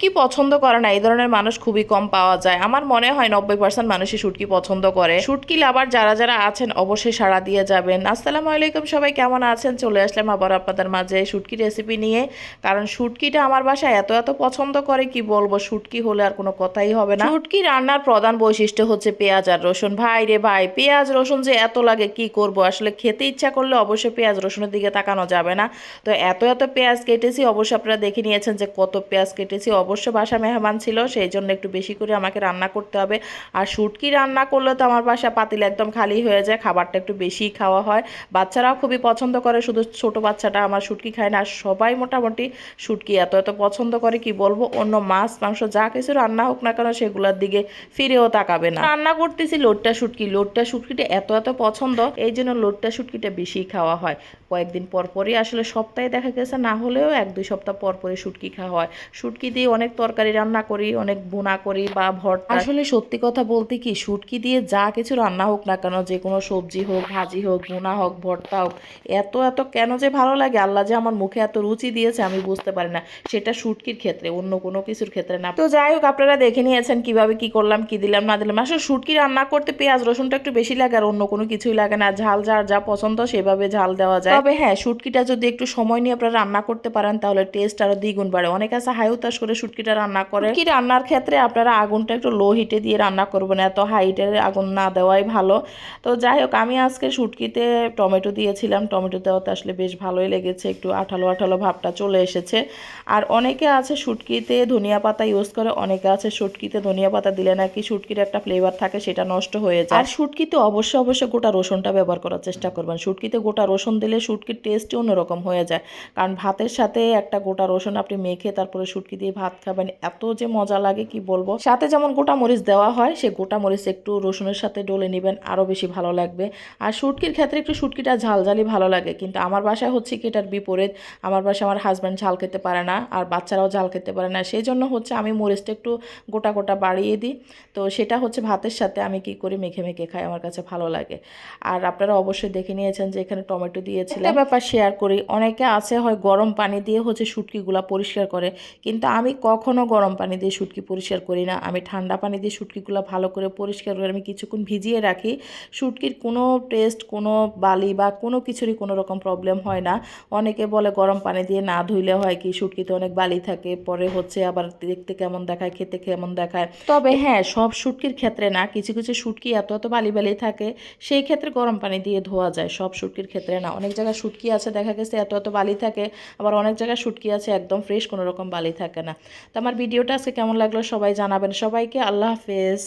শুটকি পছন্দ করে না? এই ধরনের মানুষ খুবই কম পাওয়া যায়। আমার মনে হয় নব্বই পার্সেন্ট মানুষই শুটকি পছন্দ করে। শুটকি লাভার যারা যারা আছেন, অবশ্যই সাড়া দিয়ে যাবেন। আসসালামু আলাইকুম সবাই, কেমন আছেন? চলে আসলাম আবার আপনাদের মাঝে শুটকি রেসিপি নিয়ে। কারণ শুটকিটা আমার বাসায় এত এত পছন্দ করে, কি বলব? শুটকি হলে আর কোনো কথাই হবে না। শুটকি রান্নার প্রধান বৈশিষ্ট্য হচ্ছে পেঁয়াজ আর রসুন। ভাই রে ভাই, পেঁয়াজ, রসুন যে এত লাগে, কি করব? আসলে খেতে ইচ্ছা করলে অবশ্যই পেঁয়াজ, রসুনের দিকে তাকানো যাবে না। তো এত এত পেঁয়াজ কেটেছি অবশ্যই আপনারা দেখে নিয়েছেন যে কত পেঁয়াজ কেটেছি অবশ্য বাসা মেহমান ছিল সেই জন্য একটু বেশি করে আমাকে রান্না করতে হবে। আর শুটকি রান্না করলে তো আমার বাসা পাতিল একদম খালি হয়ে যায়, খাবারটা একটু বেশিই খাওয়া হয়। বাচ্চারাও খুবই পছন্দ করে, শুধু ছোট বাচ্চাটা আমার শুটকি খায় না, আর সবাই মোটামুটি শুটকি এত এত পছন্দ করে, কি বলব? অন্য মাছ, মাংস যা কিছু রান্না হোক না কেন, সেগুলোর দিকে ফিরেও তাকাবে না। রান্না করতেছি লোটটা শুটকি, লোটটা শুটকিটা এত এত পছন্দ এই জন্য লোটটা শুটকিটা বেশি খাওয়া হয়। কয়েকদিন পরপরই আসলে সপ্তাহে দেখা গেছে, না হলেও এক দুই সপ্তাহ পর পরই শুটকি খাওয়া হয়। শুটকি দিয়ে অনেক তরকারি রান্না করি, অনেক বোনা করি বা ভর্তা। আসলে সত্যি কথা বলতে কি, শুটকি দিয়ে যা কিছু রান্না হোক না কেন, যে কোনো সবজি হোক, ভাজি হোক বোনা হোক, ভর্তা হোক, এত এত কেন যে ভালো লাগে, আল্লাহ যে আমার মুখে এত রুচি দিয়েছে আমি বুঝতে পারি না। সেটা শুটকির ক্ষেত্রে, অন্য কোনো কিছুর ক্ষেত্রে না। তো যাই হোক, আপনারা দেখে নিয়েছেন কীভাবে কি করলাম, কি দিলাম, না দিলাম। আসলে শুটকি রান্না করতে পেঁয়াজ রসুনটা একটু বেশি লাগে আর অন্য কোনো কিছুই লাগে না। ঝাল যার যা পছন্দ সেভাবে ঝাল দেওয়া যায়। তবে হ্যাঁ শুটকিটা যদি একটু সময় নিয়ে আপনারা রান্না করতে পারেন, তাহলে টেস্ট আরও দ্বিগুণ বাড়ে। অনেক আছে হাই উতাস করে শুটকিটা রান্না করে। কি রান্নার ক্ষেত্রে আপনারা আগুনটা একটু লো হিটে দিয়ে রান্না করবেন এত হাই হিটের আগুন না দেওয়াই ভালো। তো যাই হোক আমি আজকে শুটকিতে টমেটো দিয়েছিলাম টমেটো দেওয়াতে আসলে বেশ ভালোই লেগেছে একটু আঠালো আঠালো ভাবটা চলে এসেছে। আর অনেকে আছে শুটকিতে ধনিয়া পাতা ইউজ করে অনেকে আছে শুটকিতে ধনিয়া পাতা দিলে নাকি শুটকির একটা ফ্লেভার থাকে সেটা নষ্ট হয়ে যায়। আর শুটকিতে অবশ্যই অবশ্যই গোটা রসুনটা ব্যবহার করার চেষ্টা করবেন। শুটকিতে গোটা রসুন দিলে শুটকির টেস্টই অন্যরকম হয়ে যায়। কারণ ভাতের সাথে একটা গোটা রসুন আপনি মেখে তারপরে শুটকি দিয়ে ভাত খাবেন এত যে মজা লাগে কি বলব? সাথে যেমন গোটা মরিচ দেওয়া হয় সে গোটা মরিচ একটু রসুনের সাথে ডলে নেবেন আরও বেশি ভালো লাগবে। আর শুটকির ক্ষেত্রে একটু শুটকিটা ঝালঝালি ভালো লাগে কিন্তু আমার বাসায় হচ্ছে কি এটার বিপরীত। আমার বাসায় আমার হাজব্যান্ড ঝাল খেতে পারে না আর বাচ্চারাও ঝাল খেতে পারে না। সেই জন্য হচ্ছে আমি মরিচটা একটু গোটা গোটা বাড়িয়ে দিই। তো সেটা হচ্ছে ভাতের সাথে আমি কি করি মেখে মেখে খাই আমার কাছে ভালো লাগে। আর আপনারা অবশ্যই দেখে নিয়েছেন যে এখানে টমেটো দিয়েছিলাম ব্যাপার শেয়ার করি অনেকে আছে হয় গরম পানি দিয়ে হচ্ছে শুটকিগুলা পরিষ্কার করে কিন্তু আমি কখনো গরম পানি দিয়ে শুটকি পরিষ্কার করি না। আমি ঠান্ডা পানি দিয়ে শুটকিগুলো ভালো করে পরিষ্কার করে আমি কিছুক্ষণ ভিজিয়ে রাখি। শুটকির কোনো টেস্ট কোনো বালি বা কোনো কিছুরই কোনো রকম প্রবলেম হয় না। অনেকে বলে গরম পানি দিয়ে না ধুইলে হয় কি, শুটকিতে অনেক বালি থাকে, পরে হচ্ছে আবার দেখতে কেমন দেখায়, খেতে কেমন দেখায়। তবে হ্যাঁ সব শুটকির ক্ষেত্রে না, কিছু কিছু শুটকি এত এত বালি বালি থাকে, সেই ক্ষেত্রে গরম পানি দিয়ে ধোয়া যায়। সব শুটকির ক্ষেত্রে না। অনেক জায়গায় শুটকি আছে, দেখা গেছে এত এত বালি থাকে, আবার অনেক জায়গায় শুটকি আছে, একদম ফ্রেশ কোনো রকম বালি থাকে না। তো আমার ভিডিওটা আজকে কেমন লাগল সবাই জানাবেন সবাইকে আল্লাহ হাফেজ।